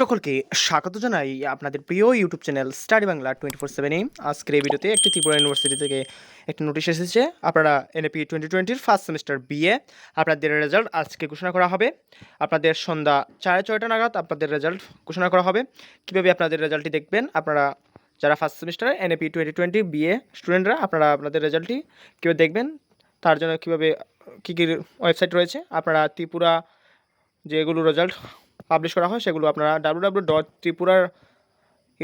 সকলকে স্বাগত জানাই আপনাদের প্রিয় YouTube channel study Bangla twenty four সেভেনে আজকের এই ভিডিওতে একটি ত্রিপুরা ইউনিভার্সিটি থেকে একটি নোটিশ এসেছে। আপনারা এনএপি টোয়েন্টি টোয়েন্টির ফার্স্ট সেমিস্টার বিএ আপনাদের রেজাল্ট আজকে ঘোষণা করা হবে। আপনাদের সন্ধ্যা সাড়ে ছয়টা নাগাদ আপনাদের রেজাল্ট ঘোষণা করা হবে। কীভাবে আপনাদের রেজাল্টটি দেখবেন? আপনারা যারা ফার্স্ট সেমিস্টারে এনএপি টোয়েন্টি টোয়েন্টি বিএ স্টুডেন্টরা আপনারা আপনাদের রেজাল্টটি কীভাবে দেখবেন? তার জন্য কীভাবে, কী কী ওয়েবসাইট রয়েছে? আপনারা ত্রিপুরা যেগুলো রেজাল্ট পাবলিশ করা হয়, সেগুলো আপনারা ডাব্লু ডাব্লু ডট ত্রিপুরার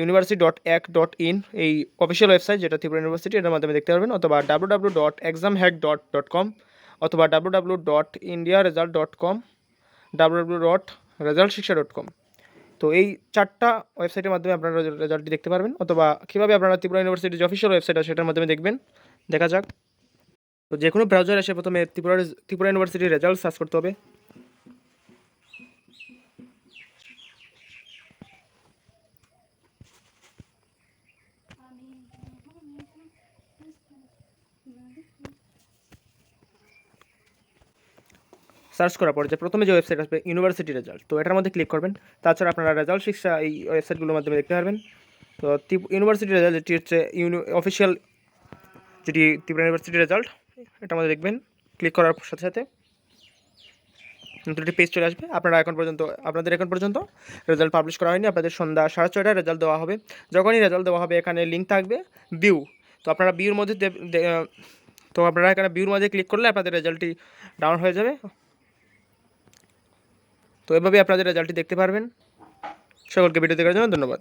university dot ac dot in এই অফিসিয়াল ওয়েবসাইট যেটা ত্রিপুরা ইউনিভার্সিটি এটার মাধ্যমে দেখতে পারবেন, অথবা W W dot exam hack dot dot com অথবা W W dot India result dot com W W dot result Shiksha dot com তো এই চারটা ওয়েবসাইটের মাধ্যমে আপনারা রেজাল্টটি দেখতে পারবেন, অথবা কীভাবে আপনারা ত্রিপুরা ইউনিভার্সিটির যে অফিসিয়াল ওয়েবসাইট আছে, সেটার মাধ্যমে দেখবেন। দেখা যাক। তো যে কোনো ব্রাউজার এসে প্রথমে ত্রিপুরা ত্রিপুরা ইউনিভার্সিটির রেজাল্ট সার্চ করতে হবে। সার্চ করার পর যে প্রথমে যে ওয়েবসাইট আসবে ইউনিভার্সিটি রেজাল্ট তো এটার মধ্যে ক্লিক করবেন। তাছাড়া আপনারা রেজাল্ট শিক্ষা এই ওয়েবসাইটগুলোর মাধ্যমে দেখতে পারবেন। তো ইউনিভার্সিটি রেজাল্ট যেটি হচ্ছে ইউনি অফিসিয়াল যেটি ত্রিপুরা ইউনিভার্সিটি রেজাল্ট এটার মধ্যে দেখবেন। ক্লিক করার সাথে সাথে নতুন একটি পেজ চলে আসবে। আপনারা এখন পর্যন্ত, আপনাদের এখন পর্যন্ত রেজাল্ট পাবলিশ করা হয়নি। আপনাদের সন্ধ্যা সাড়ে ছয়টায় রেজাল্ট দেওয়া হবে। যখনই রেজাল্ট দেওয়া হবে, এখানে লিঙ্ক থাকবে ভিউ তো আপনারা ভিউর মধ্যে তো আপনারা এখানে ভিউর মধ্যে ক্লিক করলে আপনাদের রেজাল্টটি ডাউন হয়ে যাবে। তো এভাবেই আপনাদের রেজাল্টটি দেখতে পারবেন সকলকে ভিডিও দেখার জন্য ধন্যবাদ।